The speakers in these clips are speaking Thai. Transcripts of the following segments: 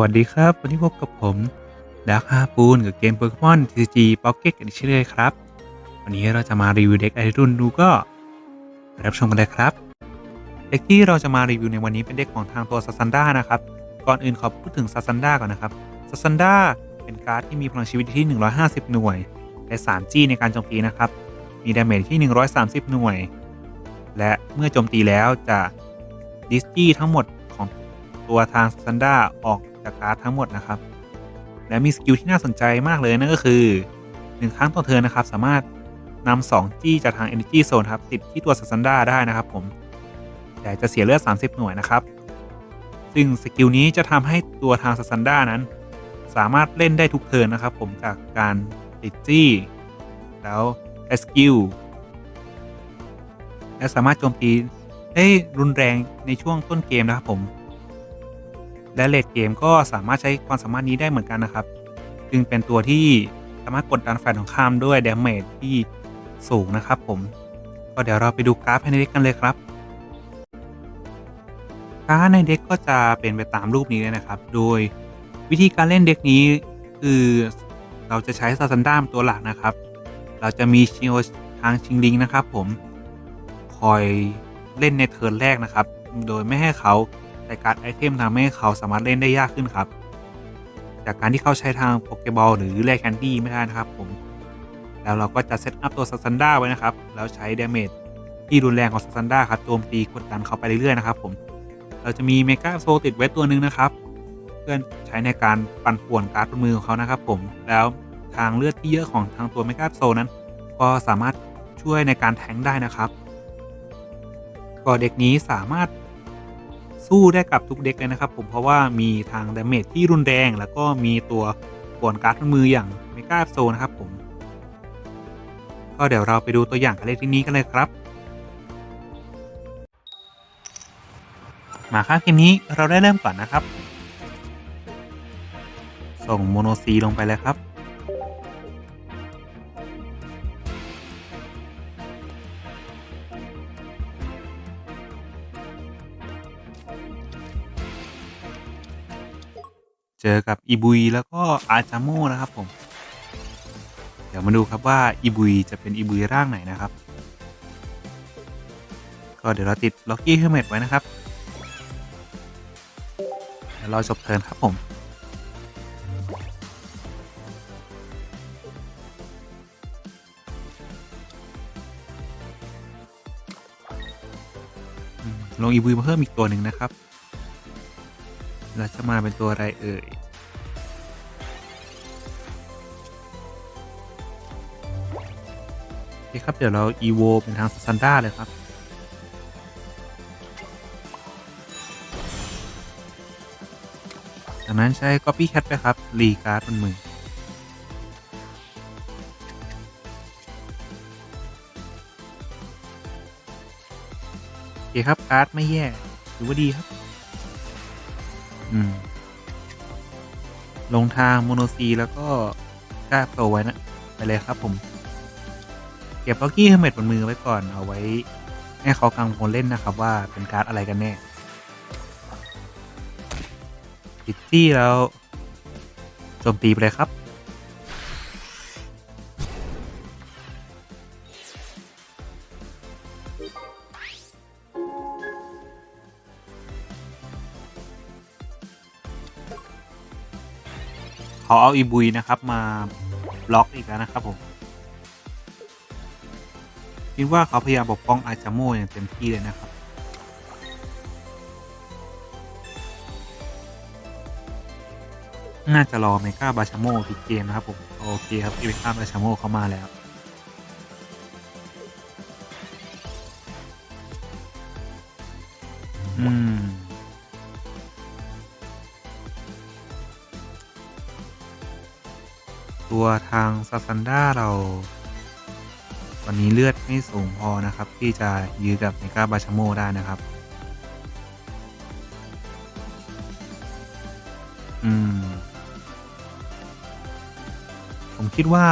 วัสดีครับ วันนี้พบกับผมดาร์คฮาปูนกับเกมโปเกมอน TCG Pocket กันอีกเช่นเคยครับ วันนี้เราจะมารีวิวเด็กไอรุ่นดูก็รับชมกันเลยครับ เด็กที่เราจะมารีวิวในวันนี้เป็นเด็กของทางตัวซัซันด้านะครับ ก่อนอื่นขอพูดถึงซัซันด้าก่อนนะครับซัซันด้าเป็นการ์ดที่มีพลังชีวิตที่ 150 หน่วยและ 3G ในการโจมตีนะครับ มีดาเมจที่ 130 หน่วย และเมื่อโจมตีแล้วจะดิสจี้ทั้งหมดของตัวทางซันด้าออก จากการ์ดทั้งหมดนะครับ และมีสกิลที่น่าสนใจมากเลยนั่นก็คือ1ครั้งต่อเทินนะครับ สามารถนำ2จี้จากทาง Energy Zone ครับติดที่ตัวซันดาได้นะครับ ผม แต่จะเสียเลือด 30 หน่วยนะครับ ซึ่งสกิลนี้จะทำให้ตัวทางซันดานั้น สามารถเล่นได้ทุกเทินนะครับ ผมจากการติดจี้ แล้วได้สกิลและสามารถโจมตีได้รุนแรงในช่วงต้นเกมนะครับผม และเลดเกมก็สามารถใช้ความสามารถนี้ได้เหมือนกันนะครับ จึงเป็นตัวที่สามารถกดดันฝ่ายตรงข้ามด้วยดเมจที่สูงนะครับผม ก็เดี๋ยวเราไปดูกราฟภายในเด็กกันเลยครับการ์ดในเด็กก็จะเป็นไปตามรูปนี้เลยนะครับ โดยวิธีการเล่นเด็กนี้คือเราจะใช้ซาซันด้ามตัวหลักนะครับ เราจะมีชิโอทางชิงลิงนะครับผม คอยเล่นในเทิร์นแรกนะครับ โดยไม่ให้เขา ใช้การ์ดไอเทมทำให้เขาสามารถเล่นได้ยากขึ้นครับ จากการที่เขาใช้ทางโปเกบอลหรือแลกแคนดี้ไม่ได้นะครับผม แล้วเราก็จะเซตอัพตัวซันด้าไว้นะครับ แล้วใช้ดาเมจที่รุนแรงของซันด้าครับโจมตีกดดันเขาไปเรื่อยๆนะครับผมเราจะมีเมกาโซติดไว้ตัวหนึ่งนะครับ เพื่อใช้ในการปั่นป่วนการ์ดบนมือของเขานะครับผมแล้วทางเลือดที่เยอะของทางตัวเมกาโซนั้น ก็สามารถช่วยในการแทงได้นะครับก็เด็กนี้สามารถ สู้ได้กับทุกเด็กเลยนะครับผมเพราะว่ามีทางดาเมจที่รุนแรง แล้วก็มีตัวป่วนการ์ดมืออย่างเมกาโซนะครับผม ก็เดี๋ยวเราไปดูตัวอย่างการเล่นที่นี้กันเลยครับมาครับเกมนี้เราได้เริ่มก่อนนะครับ ส่งโมโนซีลงไปเลยครับ อกับอีบุยแล้วก็อาจาโมนะครับผม เดี๋ยวมาดูครับว่าอีบุยจะเป็นอีบุยร่างไหนนะครับ ก็เดี๋ยวเราติดล็อกกี้เฮลเมตไว้นะครับเดี๋ยวราจบเทิร์นครับผมอืมลงอีบุยมาเพิ่มอีกตัวหนึ่งนะครับ เราจะมาเป็นตัวอะไรเอ่ย โอเคครับ เดี๋ยวเรา EVO เป็นทางซันด้าเลยครับ จากนั้นใช้ Copycat ไปครับ รีการ์ดบนมือโอเคครับ การ์ดไม่แย่ถือว่าดีครับ อืม ลงทางโมโนซีแล้วก็กล้าโตไว้นะ ไปเลยครับผม เก็บล็อกกี้เฮมเมตบนมือไว้ก่อนเอาไว้ ให้เขากังวลเล่นนะครับ ว่าเป็นการ์ดอะไรกันแน่ติดที่แล้วโจมตีไปเลยครับ เขาเอาอีบุยนะครับมาบล็อกอีกแล้วนะครับผมคิดว่าเขาพยายามปกป้องอาจาโมอย่างเต็มที่เลยนะครับน่าจะรอเมกาบาชาโมพิดเกมนะครับผมโอเคครับเมกาบาชาโมเข้ามาแล้ว ซาซันด้าเรา วันนี้เลือดไม่สูงพอนะครับ ที่จะยื้อกับเมกาบาชโมได้นะครับ อืม ผมคิดว่า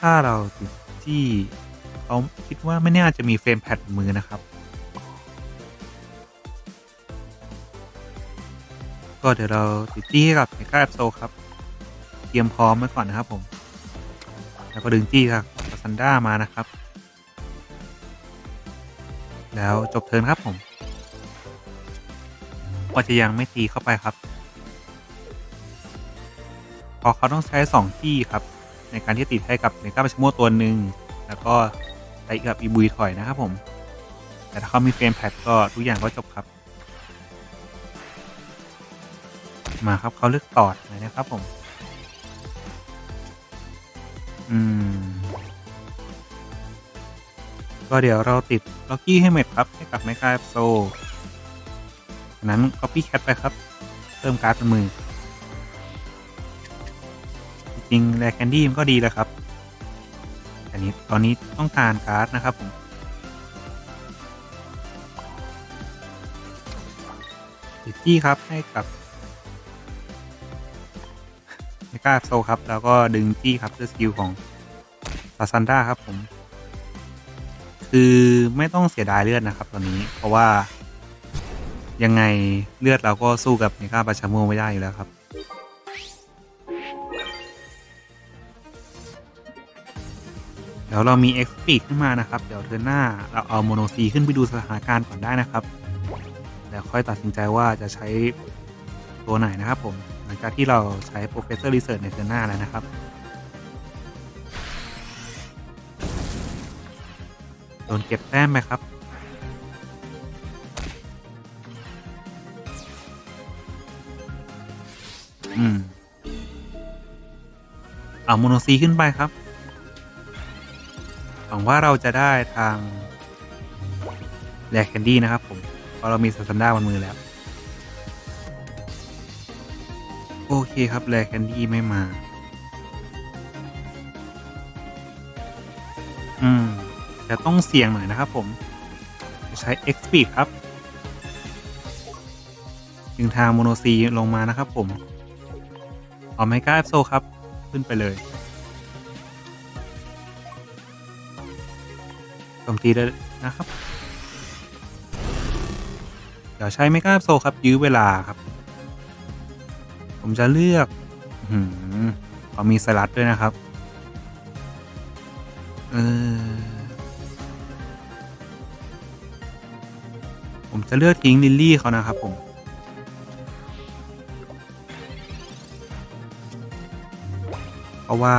ถ้าเราติดที่เขาคิดว่าไม่น่าจะมีเฟรมแพดมือนะครับ ก็เดี๋ยวเราติดจี้ให้กับเมกาแอปโซครับ รียมพร้อมไว้ก่อนนะครับผม แล้วก็ดึงจี้ครับซันด้ามานะครับ แล้วจบเทิร์นครับผม ก็จะยังไม่ตีเข้าไปครับ พอเขาต้องใช้สองที่ครับ ในการที่ติดให้กับเมกาปาชโมตัวหนึ่งแล้วก็ใช้กับอีบุยถอยนะครับผม แต่ถ้าเขามีเฟรมแพดก็ทุกอย่างก็จบครับมาครับเขาเลือกตอดเลยนะครับผม อืม ก็เดี๋ยวเราติดล็อกกี้ให้เม็ดครับ ให้กับไมค์คาโซจากนั้น Copy Cat ไปครับ เพิ่มการ์ดเป็นมือ จริงๆแรแคนดี้มันก็ดีแล้วครับแต่นี้ตอนนี้ต้องการการ์ดนะครับผมติดจี้ครับให้กับ ก้าโซครับ แล้วก็ดึงจี้ครับด้วยสกิลของซาซันดาครับผม คือไม่ต้องเสียดายเลือดนะครับตอนนี้ เพราะว่า ยังไงเลือดเราก็สู้กับเมกาปาชาโมไม่ได้อยู่แล้วครับเดี๋ยวเรามี X Speed ขึ้นมานะครับ เดี๋ยวเทิร์นหน้าเราเอาโมโนซีขึ้นไปดูสถานการณ์ก่อนได้นะครับ แล้วค่อยตัดสินใจว่าจะใช้ตัวไหนนะครับผม จากที่เราใช้ Professor Research ในเทิร์นหน้าแล้วนะครับ โดนเก็บแต้มไปครับ อืมเอาโมโนซีขึ้นไปครับ หวังว่าเราจะได้ทางแลกแคนดี้นะครับผม เพราะเรามีซันด้าบนมือแล้ว เคครับแลแคนดี้ไม่มา อืม จะต้องเสี่ยงหน่อย นะครับ ผม ใช้ X Speed ครับจึงทางโมโนซีลงมานะครับ ผมเอาไมกาเอฟโซครับ ขึ้นไปเลยโจมตีได้นะครับ เดี๋ยวใช้ไมกาโซครับ ยื้อเวลาครับ ผมจะเลือกอืมเขามีสลัดด้วยนะครับ เออ ผมจะเลือกทิ้งลิลลี่เขานะครับผม เพราะว่า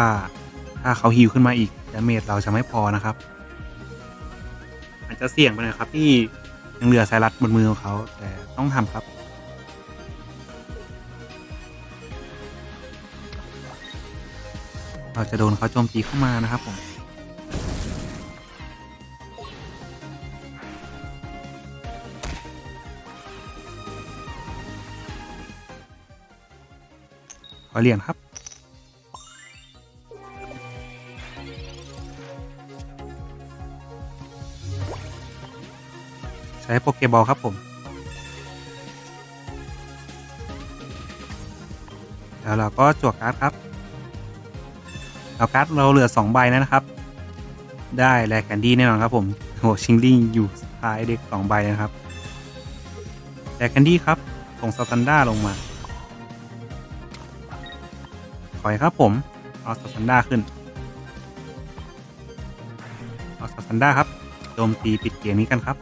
ถ้าเขาฮิวขึ้นมาอีกดาเมจเราจะไม่พอนะครับ อาจจะเสี่ยงไปน่อยครับที่ยังเหลือไซรัสบนมือของเขาแต่ต้องทำครับ เราจะโดนเขาโจมตีเข้ามานะครับผมขอเหรียญครับใช้โปเกบอลครับผม แล้วเราก็จวกการ์ดครับ แล้วการ์ดเราเหลือ2ใบนะครับ ได้แลกแคนดี้แน่นอนครับผมโหชิงลิงอยู่ท้ายเด็ก2ใบนะครับแลกแคนดี้ครับส่งสตันด้าลงมาถอยครับผมเอาสตันด้าขึ้นเอาสตันด้าครับโจมตีปิดเกมนี้กันครับ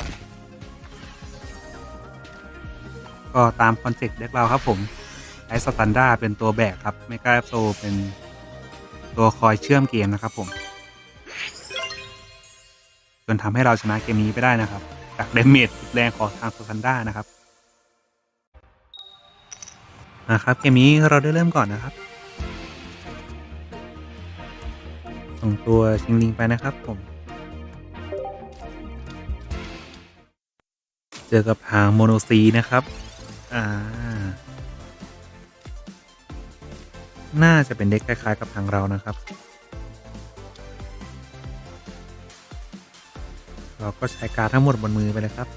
ก็ตามคอนเซ็ปต์เด็กเราครับผมใช้สตันด้าเป็นตัวแบกครับไม่กล้าโซเป็น ตัวคอยเชื่อมเกมนะครับผม จนทำให้เราชนะเกมนี้ไปได้นะครับ จากเดเมจสุดแรงของทางสตันด้านะครับนะครับเกมนี้เราได้เริ่มก่อนนะครับ ส่งตัวชิงลิงไปนะครับผม เจอกับทางโมโนซีนะครับ อ่า น่าจะเป็นเด็กคล้ายๆกับทางเรานะครับ เราก็ใช้การทั้งหมดบนมือไปเลยครับ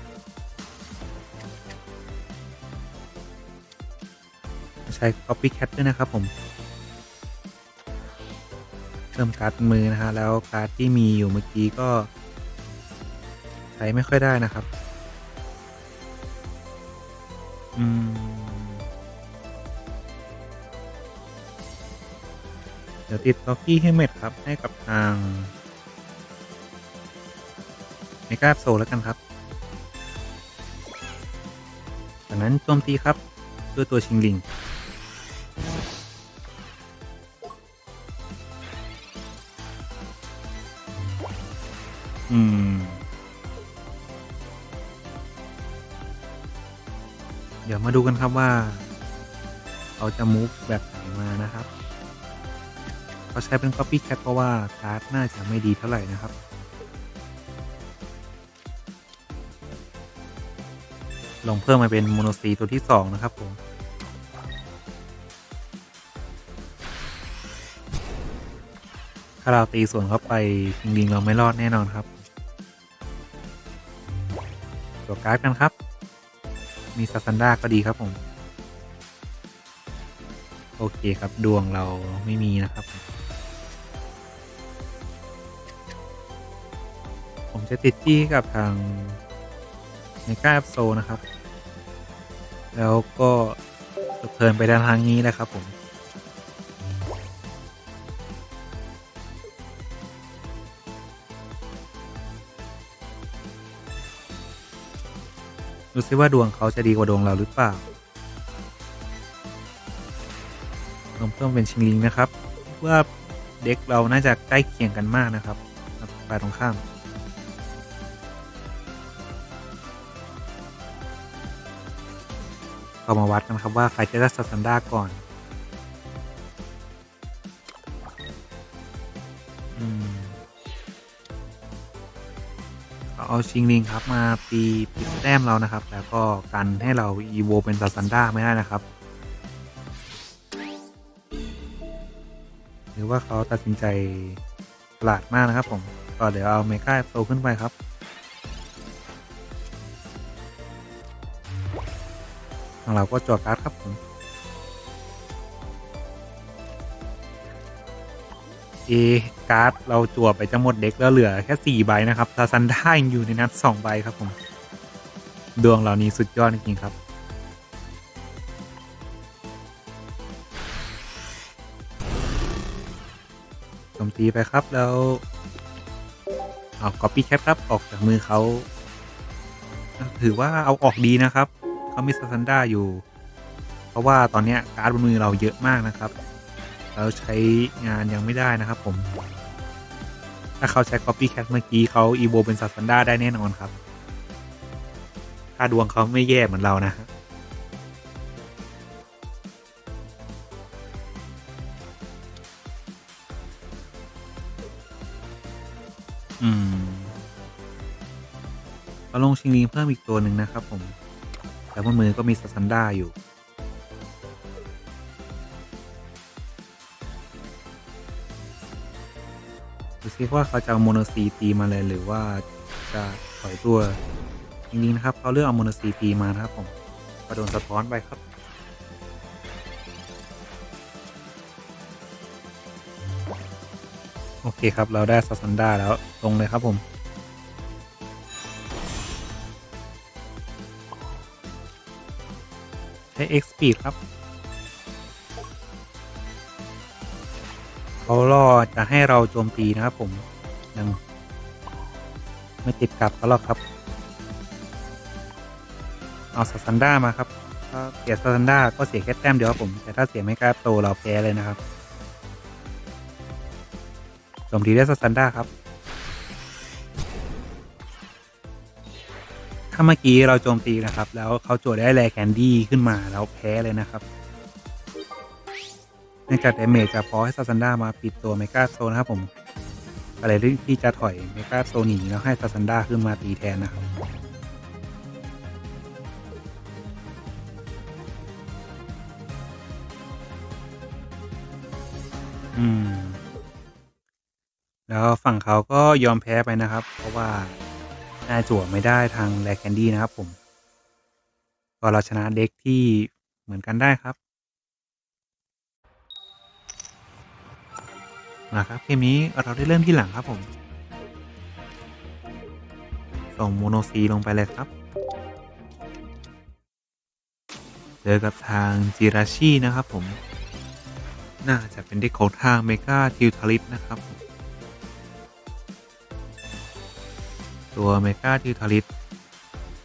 ใช้ copycat ด้วยนะครับผมเพิ่มการ์ดมือนะฮะแล้วการ์ดที่มีอยู่เมื่อกี้ก็ใช้ไม่ค่อยได้นะครับ อืม เดี๋ยวติดล็อกกี้ให้เม็ดครับ ให้กับทางเมกาโซแล้วกันครับจากนั้นโจมตีครับด้วยตัวชิงลิง อืม เดี๋ยวมาดูกันครับว่า เขาจะมูฟแบบไหนมานะครับ เขาใช้เป็น Copy Cat เพราะว่าการ์ดน่าจะไม่ดีเท่าไหร่นะครับลงเพิ่มมาเป็นโมโนซีตัวที่ 2 นะครับผม ถ้าเราตีส่วนเข้าไปจริงๆเราไม่รอดแน่นอนครับ ตัวการ์ดกันครับ มีซาซันดาก็ดีครับผม โอเคครับดวงเราไม่มีนะครับ จะติดที่กับทางในก้าแอปโซนะครับ แล้วก็เพินไปด้านทางนี้นะครับผมดูซิว่าดวงเขาจะดีกว่าดวงเราหรือเปล่าลงเพิ่มเป็นชิงลิงนะครับว่าเด็กเราน่าจะใกล้เคียงกันมากนะครับกับฝ่ายตรงข้าม เรามาวัดกันครับว่าใครจะได้สตันดาร์ก่อนเอาชิงลิงครับมาตีปิดแต้มเรานะครับ แล้วก็กันให้เราอีโวเป็นซาซันด้าไม่ได้นะครับ หรือว่าเขาตัดสินใจปลาดมากนะครับผม ก็เดี๋ยวเอาเมกาโตขึ้นไปครับ ทางเราก็จอการ์ดครับผมเอการ์ดเราจั่วไปจะหมดเด็กแล้วเหลือแค่ 4 ใบ นะครับซาซันได้ยังอยู่ในนัด2ใบครับผม ดวงเหล่านี้สุดยอด จริง ๆ ครับ โจมตีไปครับแล้วเอาก๊อปปี้แคปครับออกจากมือเขา ถือว่าเอาออกดีนะครับ เขามีซาซันด้าอยู่ เพราะว่าตอนนี้การ์ดบนมือเราเยอะมากนะครับ เราใช้งานยังไม่ได้นะครับผม ถ้าเขาใช้ Copy Cat เมื่อกี้เขาอีโวเป็นสัตว์ซันด้าได้แน่นอนครับ ถ้าดวงเขาไม่แย่เหมือนเรานะฮะอืมเราลงชิงลิงเพิ่มอีกตัวหนึ่งนะครับผม แต่บนมือก็มีสัตว์ซันด้าอยู่ ดูซิว่าเขาจะเอาโมโนซีตีมาเลยหรือว่าจะถอยตัว จริงๆนะครับเขาเลือกเอาโมโนซีตีมานะครับผมก็โดนสะท้อนไปครับโอเคครับ เราได้ซาซันดาแล้วลงเลยครับผม ใช้ X speed ครับเขาล่อจะให้เราโจมตีนะครับผมยังไม่ติดกับเขาหรอกครับ เอาสซันด้ามาครับถ้าเสียสซันด้าก็เสียแค่แต้มเดียวครับผมแต่ถ้าเสียไม่กล้าโตเราแพ้เลยนะครับโจมตีได้สซันด้าครับ ถ้าเมื่อกี้เราโจมตีนะครับ แล้วเขาโจทย์ได้แรแคนดี้ขึ้นมาแล้วแพ้เลยนะครับเนื่องจากเดเมจจะพอให้ซาซันด้ามาปิดตัวเมกาโซนะครับผมอะไรที่จะถอยเมกาโซหนีแล้วให้ซาซันด้าขึ้นมาตีแทนนะครับอืม แล้วฝั่งเขาก็ยอมแพ้ไปนะครับ เพราะว่า น่าจั่วไม่ได้ทางแลแคนดี้นะครับผม ก็เราชนะเด็กที่เหมือนกันได้ครับนะครับเกมนี้เราได้เริ่มที่หลังครับผม ส่งโมโนซีลงไปเลยครับ เจอกับทางจิราชินะครับผม น่าจะเป็นเด็กของทางเมกาทิวทาริสนะครับผม ตัวเมกาทิวทาริส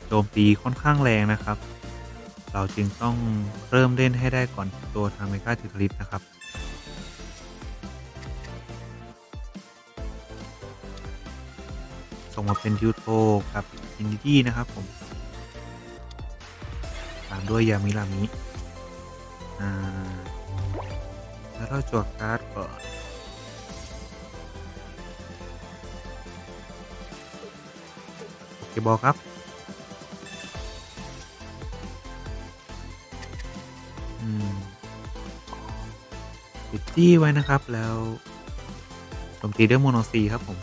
โจมตีค่อนข้างแรงนะครับ เราจึงต้องเริ่มเล่นให้ได้ก่อนตัวทางเมกาทิวทาริสนะครับ ส่งมาเป็นทิวโทกับอินดี้นะครับผมตามด้วยยามิรามิ อ่า แล้วเราจวดการ์ดก่อน เคบอลครับ อืมปิดจี้ไว้นะครับ แล้วโจมตีด้วยโมโนซีครับผม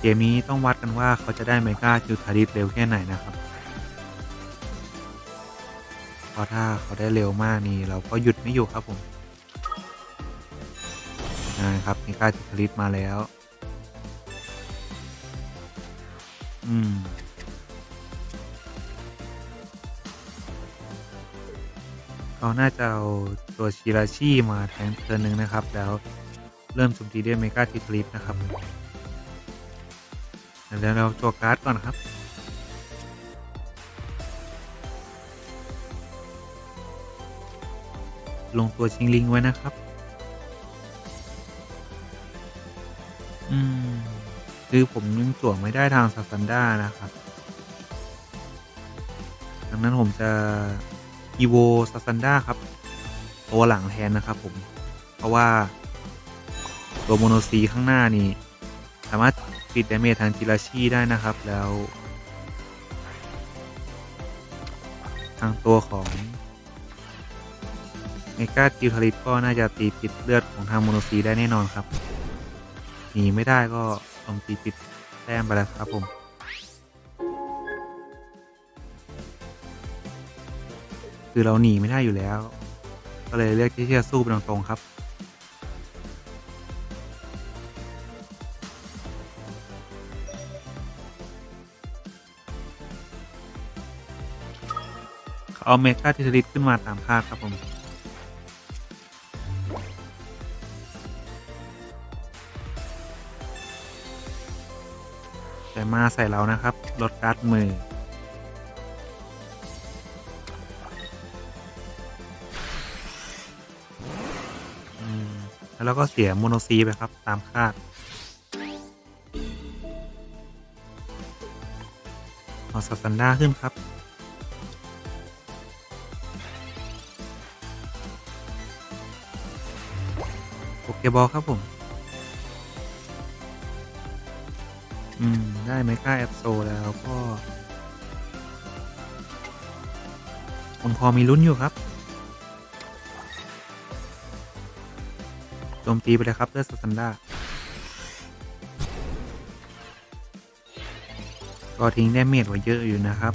เกมนี้ต้องวัดกันว่าเขาจะได้เมกาจิวทาริสเร็วแค่ไหนนะครับ ราะถ้าเขาได้เร็วมากนี่เราก็หยุดไม่อยู่ครับผมนะครับเมกาจิวทาริสมาแล้ว อืมเขาน่าจะเอาตัวชิราชิมาแทนเทินหนึ่งนะครับ แล้วเริ่มโจมตีด้วยเมกาจิทาริสนะครับเดี๋ยวเราจัวการ์ดก่อนครับ ลงตัวชิงลิง ไว้นะครับ อืม คือผมยังจั่วไม่ได้ทางซาซันด้านะครับ ดังนั้นผมจะอีโวซาซันด้าครับ ตัวหลังแทนนะครับ ผม เพราะว่า ตัวโมโนซีข้างหน้านี่ สามารถปิดดาเมจทางจิราชีได้นะครับแล้ว ทางตัวของ เมกาจิวทาริสก็น่าจะตีปิดเลือดของทางโมโนซีได้แน่นอนครับ หนีไม่ได้ก็ต้องตีปิดแต้มไปแล้วครับผม คือเราหนีไม่ได้อยู่แล้ว ก็เลยเลือกที่จะสู้ไปตรงๆครับเขาเอาเมกาทิทริสขึ้นมาตามคาดครับผม มาใส่เรานะครับ ลดการ์ดมือ แล้วเราก็เสียโมโนซีไปครับตามคาดเอาซาซันดาขึ้นครับโอเคบอลครับผม อืม ได้ไมก้าแอปโซแล้วก็ผมพอมีลุ้นอยู่ครับโจมตีไปเลยครับเลือดซันดาก็ทิ้งได้เมจไว้เยอะอยู่นะครับ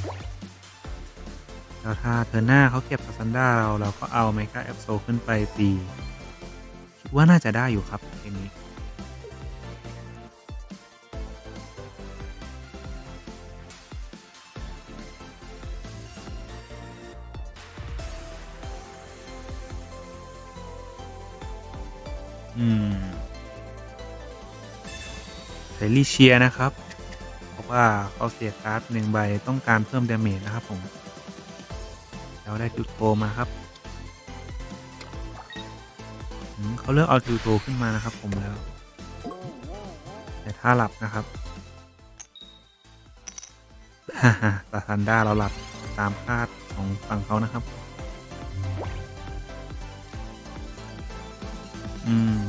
แล้วถ้าเธอหน้าเขาเก็บซันดาเราเราก็เอาไมก้าแอปโซขึ้นไปตีคิดว่าน่าจะได้อยู่ครับเกมนี้ อืมเซรีเชียนะครับ เพราะว่าเขาเสียการ์ดหนึ่งใบต้องการเพิ่มดาเมจนะครับผมแล้วได้ทิวโทมาครับเขาเลือกเอาทิวโทขึ้นมานะครับ ผมแล้ว แต่ถ้าหลับนะครับฮ่าฮ่าตาทันด้าเราหลับตามคาดของฝั่งเขานะครับ อืม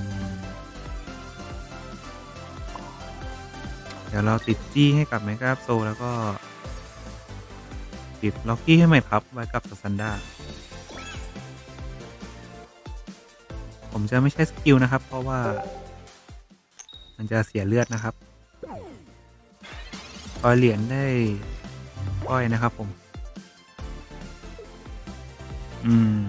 เดี๋ยวเราติดจี้ให้กับแมก a าโซแล้วก็ ติดล็อกกี้ให้ใหม่ครับ ไว้กับซันดาผมจะไม่ใช้สกิล นะครับ เพราะว่า มันจะเสียเลือดนะครับปล่อยเหรียญได้ปล่อยนะครับผม อืม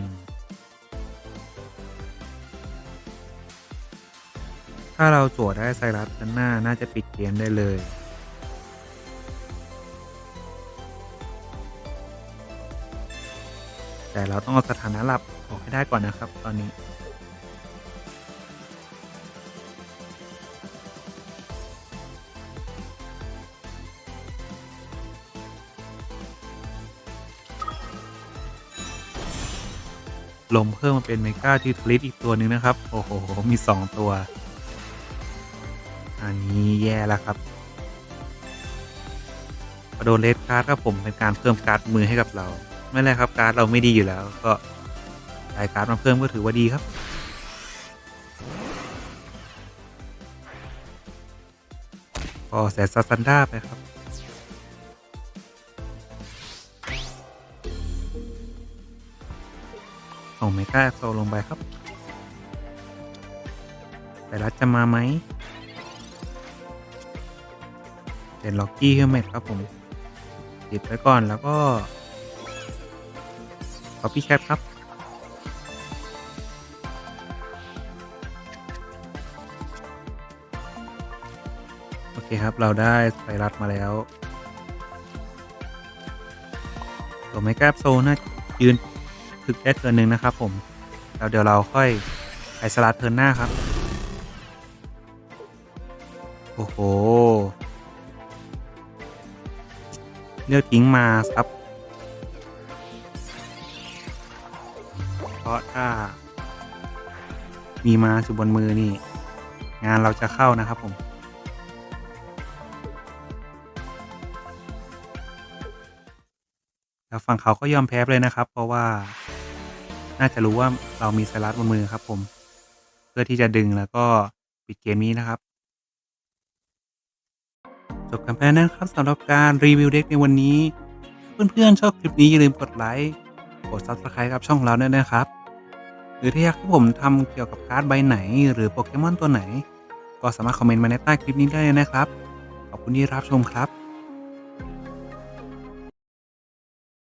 ถ้าเราจั่วได้ไซรัสชั้นหน้าน่าจะปิดเกมได้เลย แต่เราต้องเอาสถานะหลับออกให้ได้ก่อนนะครับตอนนี้ลมเพิ่มมาเป็นเมกาที่ทลิตอีกตัวหนึ่งนะครับ โอ้โห มี 2 ตัว อันนี้แย่แล้วครับพอโดนเลดการ์ดครับผมเป็นการเพิ่มการ์ดมือให้กับเรา ไม่เป็นไรครับการ์ดเราไม่ดีอยู่แล้ว ก็ได้การ์ดมาเพิ่มก็ถือว่าดีครับ ก็แสนซัสซันด้าไปครับ ส่งเมกาโซลงไปครับไปรัดจะมาไหม เป็นล็อกกี้เฮลเมตครับผมติดไว้ก่อนแล้วก็ copy cat ครับ โอเคครับเราได้ไซรัสมาแล้วตัวเมกาโซน่ายืนถึกได้เทินหนึ่งนะครับผมแล้วเดี๋ยวเราค่อยไปสลัดเทิร์นหน้าครับ โอ้โห เลือกทิ้งมาครับ เพราะถ้า มีมาอยู่บนมือนี่ งานเราจะเข้านะครับผมแล้วฝั่งเขาก็ยอมแพ้เลยนะครับ เพราะว่า น่าจะรู้ว่าเรามีสลัดบนมือครับผม เพื่อที่จะดึงแล้วก็ปิดเกมนี้นะครับ จบกันไปแล้วนะครับสำหรับการรีวิวเด็กในวันนี้ เพื่อนๆชอบคลิปนี้อย่าลืมกดไลค์กด Subscribe กับช่องเราด้วยนะครับ หรือถ้าอยากให้ผมทำเกี่ยวกับการ์ดใบไหน หรือโปเกมอนตัวไหน ก็สามารถคอมเมนต์มาในใต้คลิปนี้ได้เลยนะครับ ขอบคุณที่รับชมครับ